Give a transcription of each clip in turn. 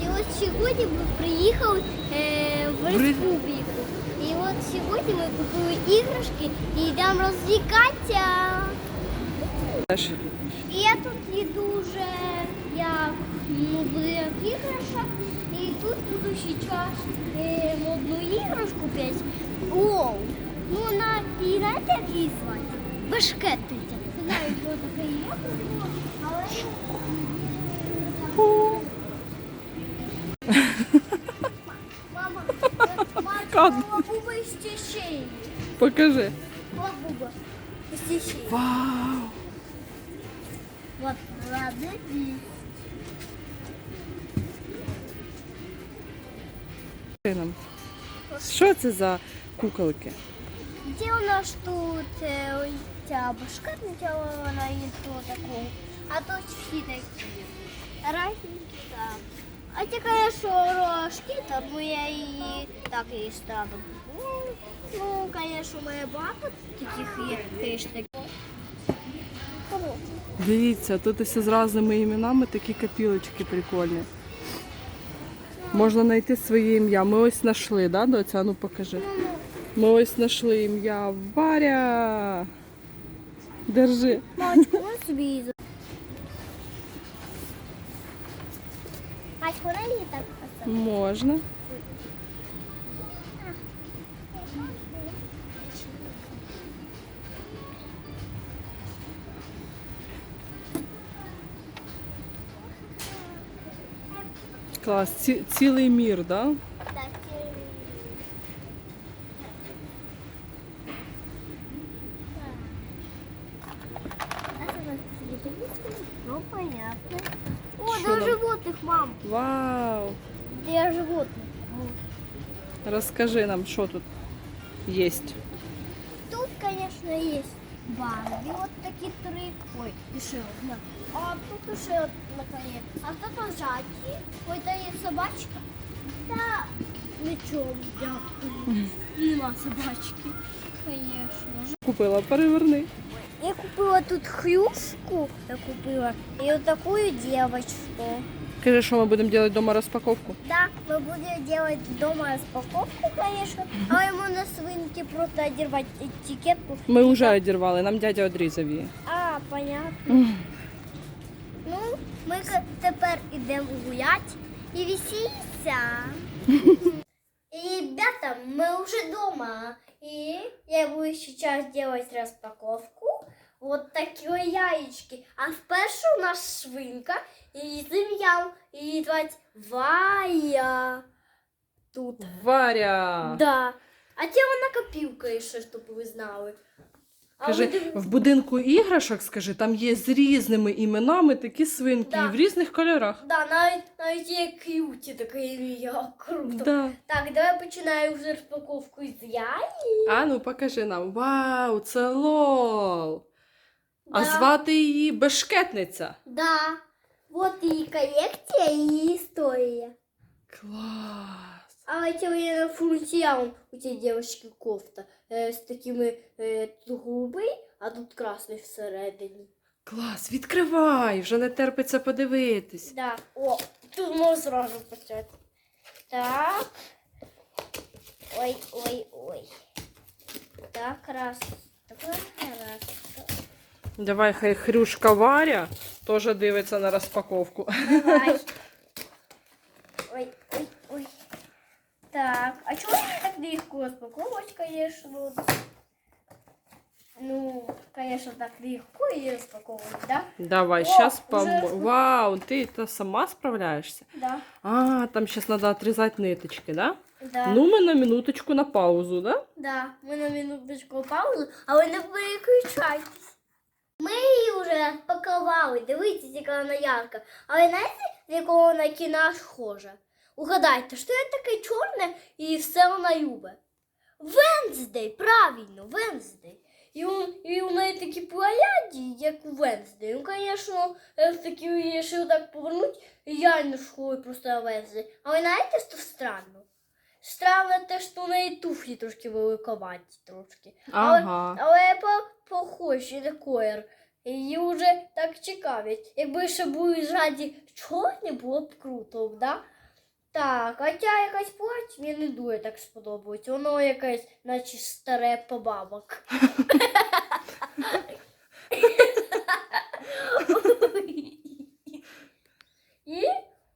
Друзі, от сьогодні ми приїхали е, в В республіку. І от сьогодні ми купили іграшки і йдемо розвлікатися. Теж. І я тут їду вже як ну, будинок іграшок. І тут буду зараз е, одну іграшку п'ять. Оу! Ну вона і знаєте, як її звати? Башкетниця. Не знаю, хто таке є, але мама, мама, Как? лабуба із тішеї. Покажи. Лабуба із тішеї. Вау! Вот, ладно. Нам, Що це за куколки? Де у нас тут ой, ця башкетниця, вона є то такого. А тут всі такі. Разні там. А ті, конечно, рожки, тому я її так і ставлю. Ну, конечно, моя багато таких є, конечно. Дивіться, тут ось з різними іменами такі копілочки прикольні. Можна знайти своє ім'я. Ми ось знайшли, да, доця? Ну покажи. Ми ось знайшли ім'я Варя. Держи. Мамочка, собі її за- Мать, вона її так посадила. Можна. Клас, Ці, цілий мір, да? Так, і- Ну, понятно. О, Что для там? животных, мам. Вау! Для животных. Розкажи нам, що тут є. Тут, конечно, есть Барби. Вот такие три. Ой, еще одна. А тут еще одна, конечно. А тут лежачі. Ой, та є собачка. Та нічого, дякую. Нема собачки. Конечно. Купила, переверни. Я купила тут хрюшку, я купила, и вот такую девочку. Кажи, що ми будемо робити вдома розпаковку. Да, мы будем делать дома распаковку, конечно, а ему на свинке просто одервать этикетку. Ми вже одірвали, нам дядя одрізав її. А, понятно. Ну, ми к- тепер ідемо гулять і веселиться. И, ребята, мы уже дома. И я буду сейчас делать распаковку. Вот такие яички. А спершу у нас свинка і зім'яв. І звать Вая. Тут. Варя! Да. А це вона копілка ще, щоб ви знали. А Кажи, ви в будинку іграшок, скажи, там є з різними іменами такі свинки Да. і в різних кольорах. Да, навіть, навіть є к'юті таке ім'я. Круто. Да. Так, давай починаю вже розпаковку з яї. А ну покажи нам. Вау, це лол. А Да. звати її Бешкетниця. Да. Вот і колекція, і її історія. Клас. А эти на функціон у цієї девочки кофта е, з такими тут голубий, а тут красний всередині. Клас, відкривай, вже не терпиться подивитись. Да. О, тут можна зразу почати. Так. Ой, ой, ой. Так, раз. Так, раз. Давай, хай хрюшка Варя теж дивиться на розпаковку. Давай. Ой, ой, ой. Так, а чего не так легко распаковывать, конечно? Ну, конечно, так легко и распаковывать, да? Давай, О, зараз уже пом... распак- Вау, ти та сама справляєшся? Да, А, там зараз треба відрізати ниточки, да? да. Ну, ми на минуточку на паузу, да? Да, ми на минуточку паузу, а ви не переключайтесь. Ми її вже розпакували, дивіться, яка вона ярка. А ви знаєте, з якого вона кіна схожа? Угадайте, що є таке чорне і все вона любить? Венздей, правильно, Венздей. І у, і у неї такі пляді, як у Венздей. Ну, звісно, такі якщо так повернуть, я не схожу просто Венздей. А ви знаєте, що странно? Странно те, що у неї туфлі трошки великоваті трошки. Але, Ага. але по, похожі на її вже так цікавить. Якби ще були ззаді чорні, було б круто, да? Так, а ця якась плач мені не дуже так сподобається. Воно якесь, наче старе по бабок. І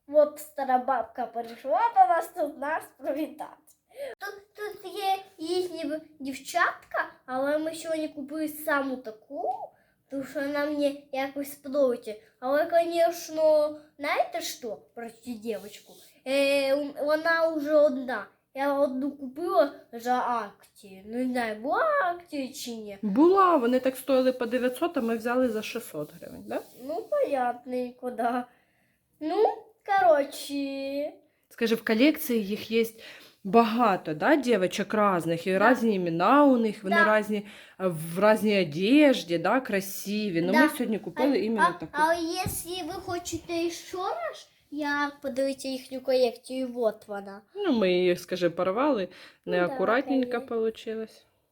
от стара бабка прийшла до нас тут нас привітати. Тут, тут є їхні дівчатка, але ми сьогодні купили саму таку, тому що вона мені якось сподобається. Але, звісно, знаєте що про цю дівчинку? Е, вона вже одна. Я одну купила за акції. Ну, не знаю, була акція чи ні. Була, вони так стоїли по 900, а ми взяли за 600 гривень, да? Ну, понятненько, да. Ну, коротше. Скажи, в колекції їх є багато, да, дівчаток різних, і різні імена у них, вони Да. різні е, в різній одежді, да, красиві. Ну, Да. ми сьогодні купили іменно а, таку. а якщо ви хочете ще раз, я подивіться їхню колекцію, от вона. Ну, ми її, скажи, порвали, Ну да, вийшло.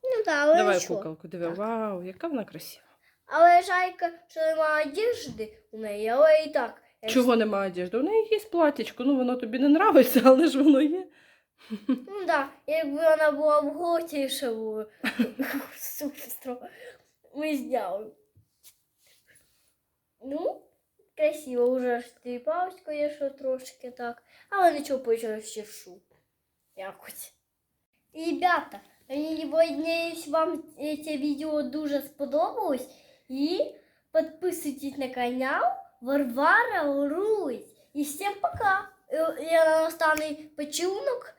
Ну так, але Давай що? куколку, диви, Так. вау, яка вона красива. Але жайка, що немає одежди у неї, але і так. Чого немає одежди? У неї є платічко, ну воно тобі не нравиться, але ж воно є. Ну так, якби вона була в готі, ще було супер. Ми зняли. Ну, красиво, уже стріпалось, конечно, трошки так. Але нічого почав ще шу. Якось. І, Ребята, я надіюсь, вам це відео дуже сподобалось. І підписуйтесь на канал Варвара Русь. І всім пока. І- І на останній почунок